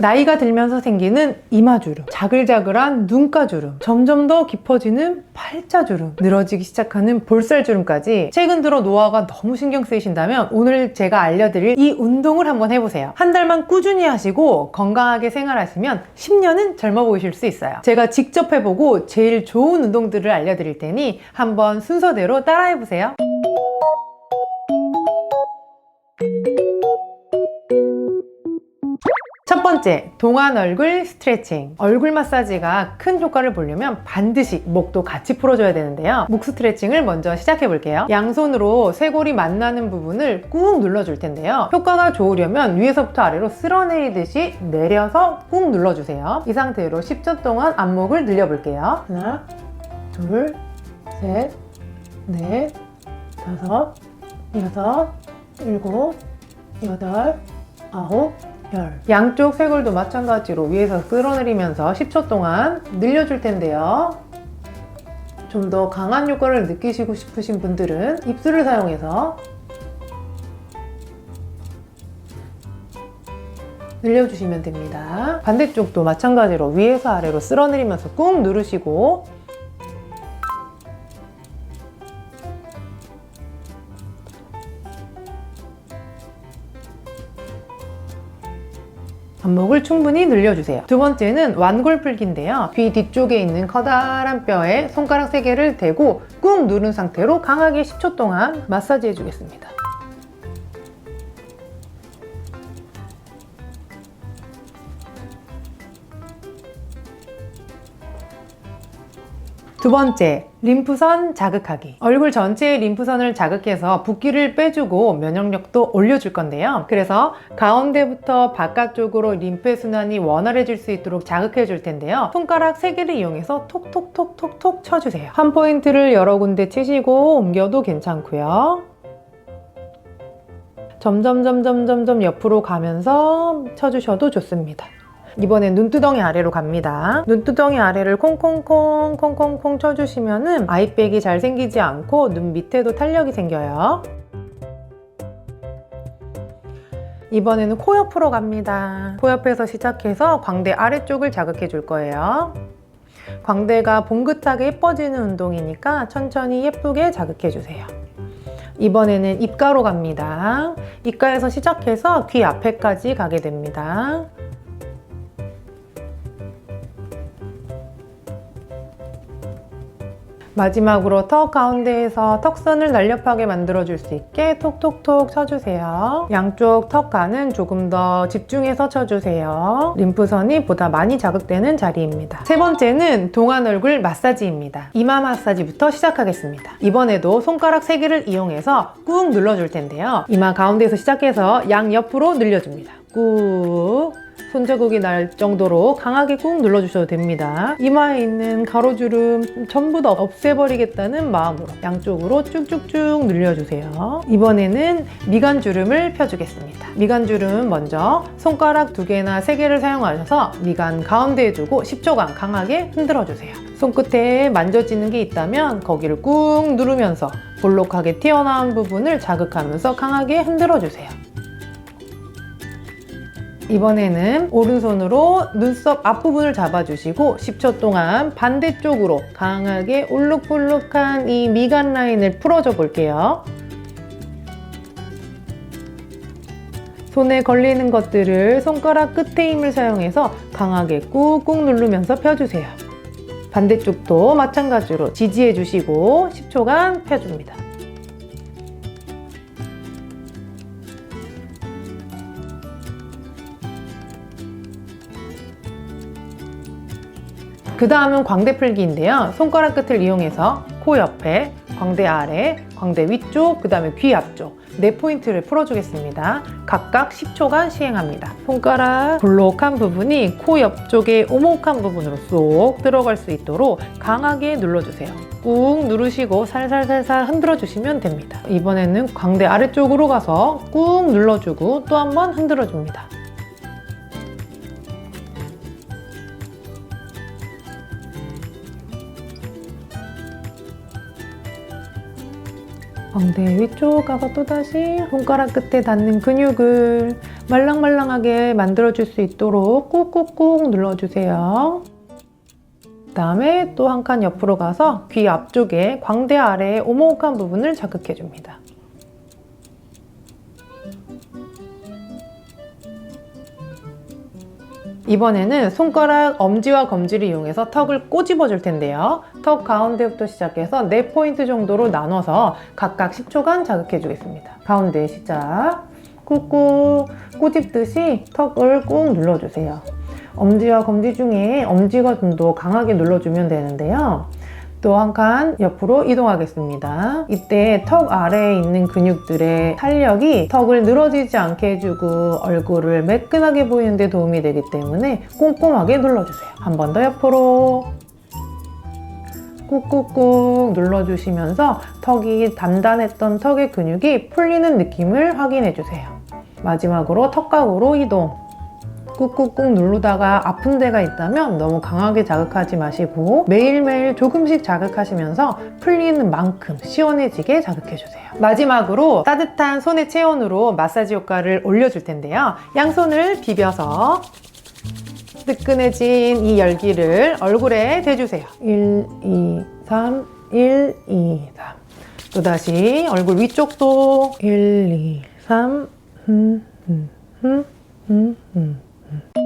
나이가 들면서 생기는 이마주름, 자글자글한 눈가주름, 점점 더 깊어지는 팔자주름, 늘어지기 시작하는 볼살주름까지 최근 들어 노화가 너무 신경 쓰이신다면 오늘 제가 알려드릴 이 운동을 한번 해보세요. 한 달만 꾸준히 하시고 건강하게 생활하시면 10년은 젊어 보이실 수 있어요. 제가 직접 해보고 제일 좋은 운동들을 알려드릴 테니 한번 순서대로 따라해보세요. 첫 번째, 동안 얼굴 스트레칭. 얼굴 마사지가 큰 효과를 보려면 반드시 목도 같이 풀어줘야 되는데요. 목 스트레칭을 먼저 시작해 볼게요. 양손으로 쇄골이 만나는 부분을 꾹 눌러줄 텐데요. 효과가 좋으려면 위에서부터 아래로 쓸어내리듯이 내려서 꾹 눌러주세요. 이 상태로 10초 동안 안목을 늘려볼게요. 하나, 둘, 셋, 넷, 다섯, 여섯, 일곱, 여덟, 아홉, 열. 양쪽 쇄골도 마찬가지로 위에서 끌어내리면서 10초 동안 늘려줄 텐데요. 좀 더 강한 효과를 느끼시고 싶으신 분들은 입술을 사용해서 늘려주시면 됩니다. 반대쪽도 마찬가지로 위에서 아래로 쓸어내리면서 꾹 누르시고 안목을 충분히 늘려주세요. 두 번째는 완골 풀기인데요. 귀 뒤쪽에 있는 커다란 뼈에 손가락 3개를 대고 꾹 누른 상태로 강하게 10초 동안 마사지 해주겠습니다. 두 번째, 림프선 자극하기. 얼굴 전체의 림프선을 자극해서 붓기를 빼주고 면역력도 올려줄 건데요. 그래서 가운데부터 바깥쪽으로 림프 순환이 원활해질 수 있도록 자극해 줄 텐데요. 손가락 3개를 이용해서 톡톡톡톡톡 쳐주세요. 한 포인트를 여러 군데 치시고 옮겨도 괜찮고요. 점점 점점 점점 옆으로 가면서 쳐주셔도 좋습니다. 이번엔 눈두덩이 아래로 갑니다. 눈두덩이 아래를 콩콩콩 콩콩콩 쳐주시면은 아이백이 잘 생기지 않고 눈 밑에도 탄력이 생겨요. 이번에는 코 옆으로 갑니다. 코 옆에서 시작해서 광대 아래쪽을 자극해 줄 거예요. 광대가 봉긋하게 예뻐지는 운동이니까 천천히 예쁘게 자극해 주세요. 이번에는 입가로 갑니다. 입가에서 시작해서 귀 앞에까지 가게 됩니다. 마지막으로 턱 가운데에서 턱선을 날렵하게 만들어줄 수 있게 톡톡톡 쳐주세요. 양쪽 턱간은 조금 더 집중해서 쳐주세요. 림프선이 보다 많이 자극되는 자리입니다. 세 번째는 동안 얼굴 마사지입니다. 이마 마사지부터 시작하겠습니다. 이번에도 손가락 3개를 이용해서 꾹 눌러줄 텐데요. 이마 가운데에서 시작해서 양 옆으로 늘려줍니다. 꾹 손자국이 날 정도로 강하게 꾹 눌러주셔도 됩니다. 이마에 있는 가로주름 전부 다 없애버리겠다는 마음으로 양쪽으로 쭉쭉쭉 늘려주세요. 이번에는 미간주름을 펴주겠습니다. 미간주름 먼저 손가락 두 개나 세 개를 사용하셔서 미간 가운데에 두고 10초간 강하게 흔들어주세요. 손끝에 만져지는 게 있다면 거기를 꾹 누르면서 볼록하게 튀어나온 부분을 자극하면서 강하게 흔들어주세요. 이번에는 오른손으로 눈썹 앞부분을 잡아주시고 10초 동안 반대쪽으로 강하게 울룩불룩한 이 미간 라인을 풀어줘 볼게요. 손에 걸리는 것들을 손가락 끝에 힘을 사용해서 강하게 꾹꾹 누르면서 펴주세요. 반대쪽도 마찬가지로 지지해 주시고 10초간 펴줍니다. 그 다음은 광대 풀기인데요. 손가락 끝을 이용해서 코 옆에, 광대 아래, 광대 위쪽, 그 다음에 귀 앞쪽 네 포인트를 풀어주겠습니다. 각각 10초간 시행합니다. 손가락 볼록한 부분이 코 옆쪽의 오목한 부분으로 쏙 들어갈 수 있도록 강하게 눌러주세요. 꾹 누르시고 살살살살 흔들어 주시면 됩니다. 이번에는 광대 아래쪽으로 가서 꾹 눌러주고 또 한 번 흔들어 줍니다. 광대 위쪽 가서 또다시 손가락 끝에 닿는 근육을 말랑말랑하게 만들어줄 수 있도록 꾹꾹꾹 눌러주세요. 그 다음에 또 한 칸 옆으로 가서 귀 앞쪽에 광대 아래의 오목한 부분을 자극해줍니다. 이번에는 손가락 엄지와 검지를 이용해서 턱을 꼬집어 줄 텐데요. 턱 가운데부터 시작해서 4포인트 정도로 나눠서 각각 10초간 자극해 주겠습니다. 가운데 시작. 꾹꾹 꼬집듯이 턱을 꾹 눌러주세요. 엄지와 검지 중에 엄지가 좀 더 강하게 눌러주면 되는데요. 또 한 칸 옆으로 이동하겠습니다. 이때 턱 아래에 있는 근육들의 탄력이 턱을 늘어지지 않게 해주고 얼굴을 매끈하게 보이는데 도움이 되기 때문에 꼼꼼하게 눌러주세요. 한 번 더 옆으로 꾹꾹꾹 눌러주시면서 턱이 단단했던 턱의 근육이 풀리는 느낌을 확인해 주세요. 마지막으로 턱각으로 이동. 꾹꾹꾹 누르다가 아픈 데가 있다면 너무 강하게 자극하지 마시고 매일매일 조금씩 자극하시면서 풀리는 만큼 시원해지게 자극해주세요. 마지막으로 따뜻한 손의 체온으로 마사지 효과를 올려줄 텐데요. 양손을 비벼서 뜨끈해진 이 열기를 얼굴에 대주세요. 1, 2, 3, 1, 2, 3. 또다시 얼굴 위쪽도 1, 2, 3, 음, 음, 음, 음, 음. 嗯。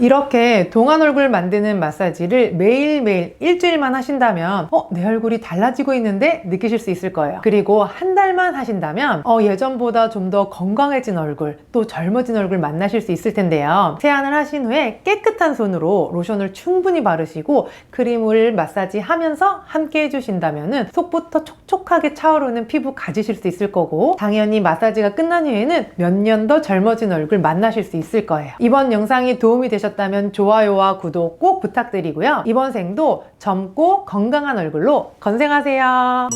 이렇게 동안 얼굴 만드는 마사지를 매일매일 일주일만 하신다면 어, 내 얼굴이 달라지고 있는데 느끼실 수 있을 거예요. 그리고 한 달만 하신다면 어, 예전보다 좀 더 건강해진 얼굴 또 젊어진 얼굴 만나실 수 있을 텐데요. 세안을 하신 후에 깨끗한 손으로 로션을 충분히 바르시고 크림을 마사지 하면서 함께 해주신다면 속부터 촉촉하게 차오르는 피부 가지실 수 있을 거고 당연히 마사지가 끝난 후에는 몇 년 더 젊어진 얼굴 만나실 수 있을 거예요. 이번 영상이 도움이 되 셨다면 좋아요와 구독 꼭 부탁드리고요. 이번 생도 젊고 건강한 얼굴로 건생하세요.